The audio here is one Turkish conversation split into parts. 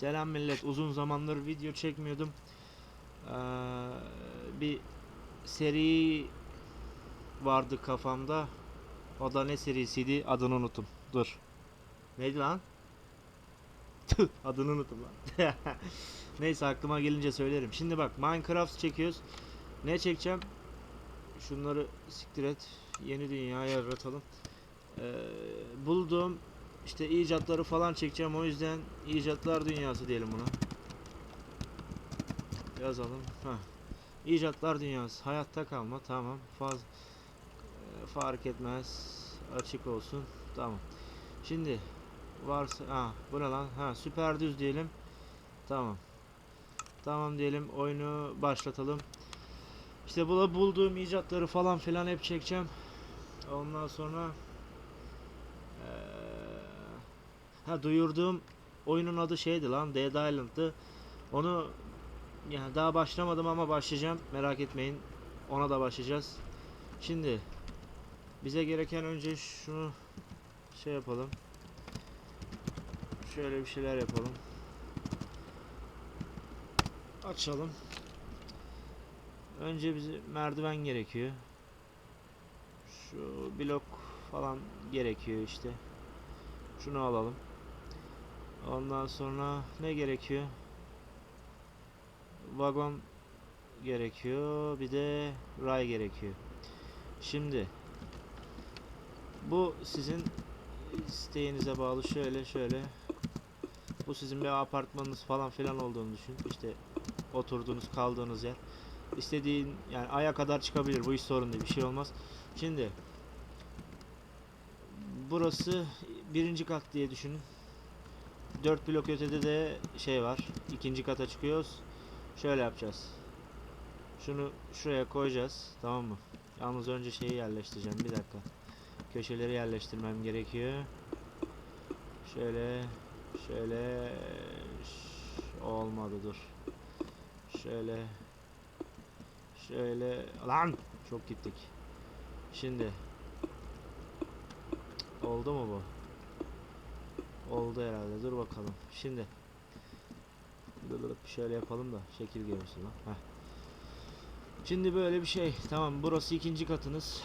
Selam millet. Uzun zamandır video çekmiyordum. Ee, bir seri vardı kafamda. O da ne serisiydi? Adını unuttum. Dur. Neydi lan? Tüh, adını unuttum lan. Neyse aklıma gelince söylerim. Şimdi bak Minecraft çekiyoruz. Ne çekeceğim? Şunları siktir et. Yeni dünyaya yaratalım. Ee, bulduğum işte icatları falan çekeceğim. O yüzden icatlar dünyası diyelim buna. Yazalım. Heh. İcatlar dünyası. Hayatta kalma. Tamam. Faz e, fark etmez. Açık olsun. Tamam. Şimdi varsa ha bu ne lan? Ha süper düz diyelim. Tamam. Tamam diyelim. Oyunu başlatalım. İşte bu bulduğum icatları falan filan hep çekeceğim. Ondan sonra eee, ha duyurduğum oyunun adı şeydi lan Dead Island'dı. Onu yani daha başlamadım ama başlayacağım. Merak etmeyin. Ona da başlayacağız. Şimdi bize gereken önce şunu şey yapalım. Şöyle bir şeyler yapalım. Açalım. Önce bize merdiven gerekiyor. Şu blok falan gerekiyor işte. Şunu alalım. Ondan sonra ne gerekiyor? Vagon gerekiyor. Bir de ray gerekiyor. Şimdi bu sizin isteğinize bağlı şöyle şöyle. Bu sizin bir apartmanınız falan filan olduğunu düşün. İşte oturduğunuz kaldığınız yer. İstediğin yani aya kadar çıkabilir. Bu hiç sorun değil. Bir şey olmaz. Şimdi burası birinci kat diye düşünün. 4 blok ötede de şey var. ikinci kata çıkıyoruz. Şöyle yapacağız. Şunu şuraya koyacağız. Tamam mı? Yalnız önce şeyi yerleştireceğim. Bir dakika. Köşeleri yerleştirmem gerekiyor. Şöyle şöyle olmadı dur. Şöyle şöyle lan çok gittik. Şimdi oldu mu bu? Oldu herhalde. Dur bakalım. Şimdi şöyle yapalım da şekil görürsün lan. Heh. Şimdi böyle bir şey. Tamam burası ikinci katınız.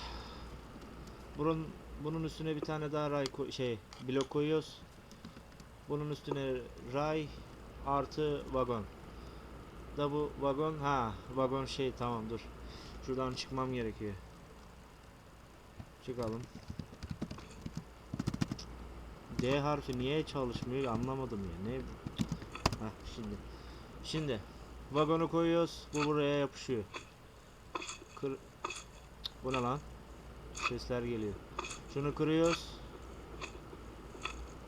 Bunun bunun üstüne bir tane daha ray şey blok koyuyoruz. Bunun üstüne ray artı vagon. Da bu vagon ha vagon şey tamam dur. Şuradan çıkmam gerekiyor. Çıkalım. D harfi niye çalışmıyor anlamadım ya. Ne? Heh, şimdi. Şimdi vagonu koyuyoruz. Bu buraya yapışıyor. Kır Bu ne lan? Sesler geliyor. Şunu kırıyoruz.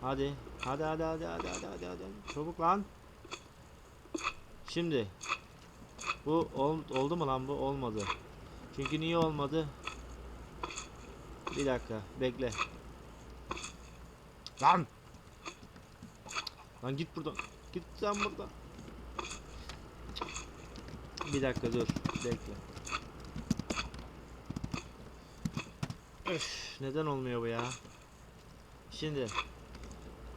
Hadi. Hadi hadi hadi hadi hadi hadi hadi. Çabuk lan. Şimdi bu ol, oldu mu lan bu? Olmadı. Çünkü niye olmadı? Bir dakika bekle. Lan! Lan git buradan. Git sen buradan. Bir dakika dur. Bekle. Öf, neden olmuyor bu ya? Şimdi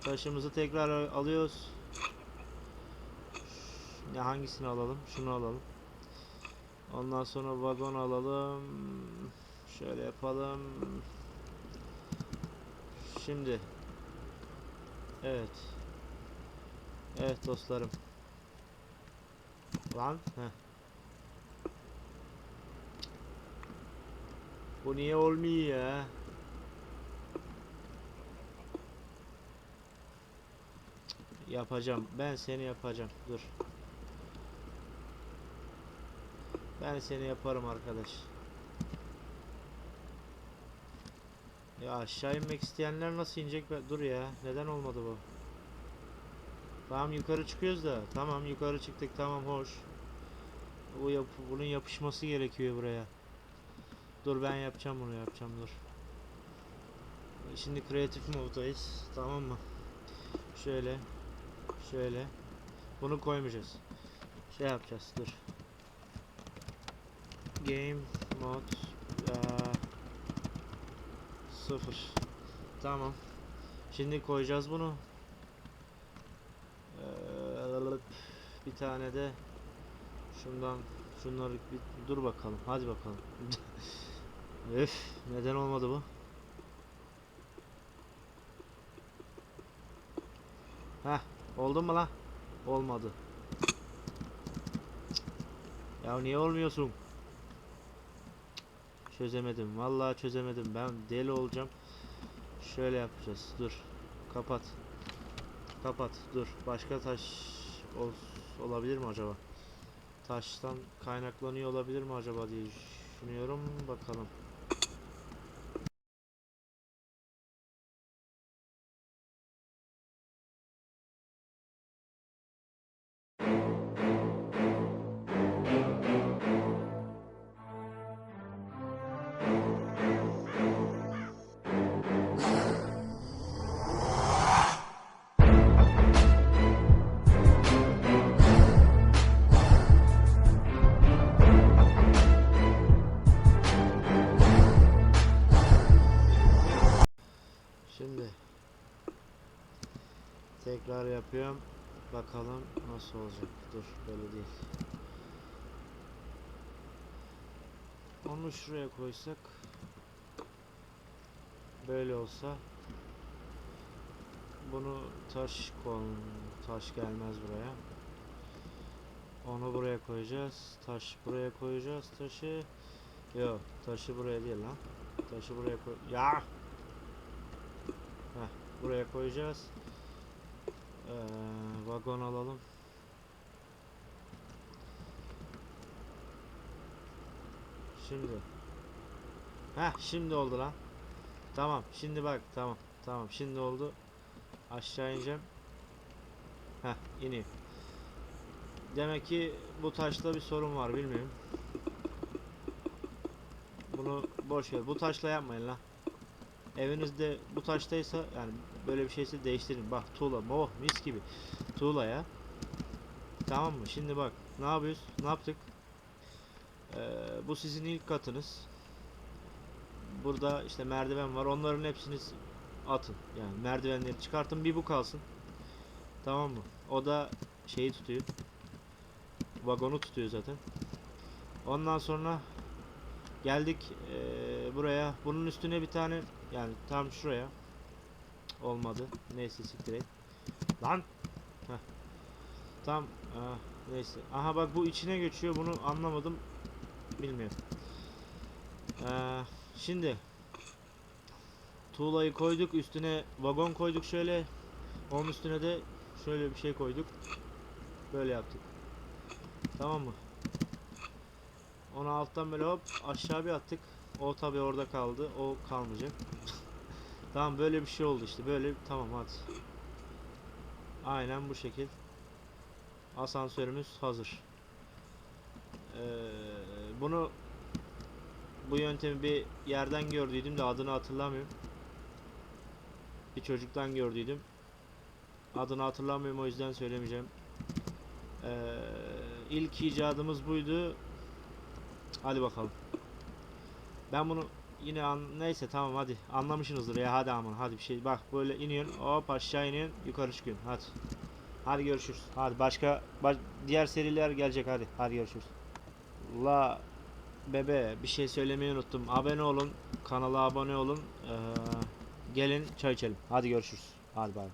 taşımızı tekrar alıyoruz. Ya hangisini alalım? Şunu alalım. Ondan sonra vagon alalım. Şöyle yapalım. Şimdi. Evet. Evet dostlarım. Lan. Heh. Bu niye olmuyor ya? Yapacağım. Ben seni yapacağım. Dur. Ben seni yaparım arkadaş. Ya aşağı inmek isteyenler nasıl inecek? Dur ya. Neden olmadı bu? Tamam yukarı çıkıyoruz da. Tamam yukarı çıktık. Tamam hoş. Bu yap bunun yapışması gerekiyor buraya. Dur ben yapacağım bunu yapacağım dur. Şimdi kreatif moddayız. Tamam mı? Şöyle. Şöyle. Bunu koymayacağız. Şey yapacağız. Dur. Game mod eee, sıfır. Tamam. Şimdi koyacağız bunu. Eee bir tane de şundan şunları bir dur bakalım. Hadi bakalım. Öf, neden olmadı bu? Heh, oldu mu lan? Olmadı. Ya niye olmuyorsun? Çözemedim. Vallahi çözemedim. Ben deli olacağım. Şöyle yapacağız. Dur. Kapat. Kapat. Dur. Başka taş ol- olabilir mi acaba? Taştan kaynaklanıyor olabilir mi acaba diye düşünüyorum. Bakalım. Tekrar yapıyorum. Bakalım nasıl olacak. Dur böyle değil. Onu şuraya koysak böyle olsa bunu taş kon taş gelmez buraya. Onu buraya koyacağız. Taş buraya koyacağız taşı. Yok, taşı buraya değil lan. Taşı buraya koy. Ya! Heh, buraya koyacağız. Ee, vagon alalım. Şimdi. Heh, şimdi oldu lan. Tamam, şimdi bak, tamam, tamam, şimdi oldu. Aşağı ineceğim. Heh, iniyor. Demek ki bu taşta bir sorun var, bilmiyorum. Bunu boş ver. Bu taşla yapmayın lan. Evinizde bu taştaysa yani böyle bir şeyse değiştirin. Bak tuğla. Oh mis gibi. Tuğla ya. Tamam mı? Şimdi bak. Ne yapıyoruz? Ne yaptık? Ee, bu sizin ilk katınız. Burada işte merdiven var. Onların hepsini atın. Yani merdivenleri çıkartın. Bir bu kalsın. Tamam mı? O da şeyi tutuyor. Vagonu tutuyor zaten. Ondan sonra geldik eee, buraya. Bunun üstüne bir tane yani tam şuraya. Olmadı. Neyse siktir et. Lan. Heh. Tam ah, neyse. Aha bak bu içine geçiyor. Bunu anlamadım. Bilmiyorum. Eee, şimdi tuğlayı koyduk. Üstüne vagon koyduk şöyle. Onun üstüne de şöyle bir şey koyduk. Böyle yaptık. Tamam mı? Onu alttan böyle hop aşağı bir attık. O tabi orada kaldı. O kalmayacak. tamam böyle bir şey oldu işte. Böyle tamam hadi. Aynen bu şekil. Asansörümüz hazır. Ee, bunu bu yöntemi bir yerden gördüydüm de adını hatırlamıyorum. Bir çocuktan gördüydüm. Adını hatırlamıyorum o yüzden söylemeyeceğim. Ee, ilk icadımız buydu. Hadi bakalım. Ben bunu yine an neyse tamam hadi anlamışsınızdır ya hadi aman hadi bir şey bak böyle iniyorsun hop aşağı iniyorsun yukarı çıkıyorsun hadi. Hadi görüşürüz. Hadi başka baş- diğer seriler gelecek hadi. Hadi görüşürüz. La bebe bir şey söylemeyi unuttum. Abone olun. Kanala abone olun. Ee, gelin çay içelim. Hadi görüşürüz. Hadi bay.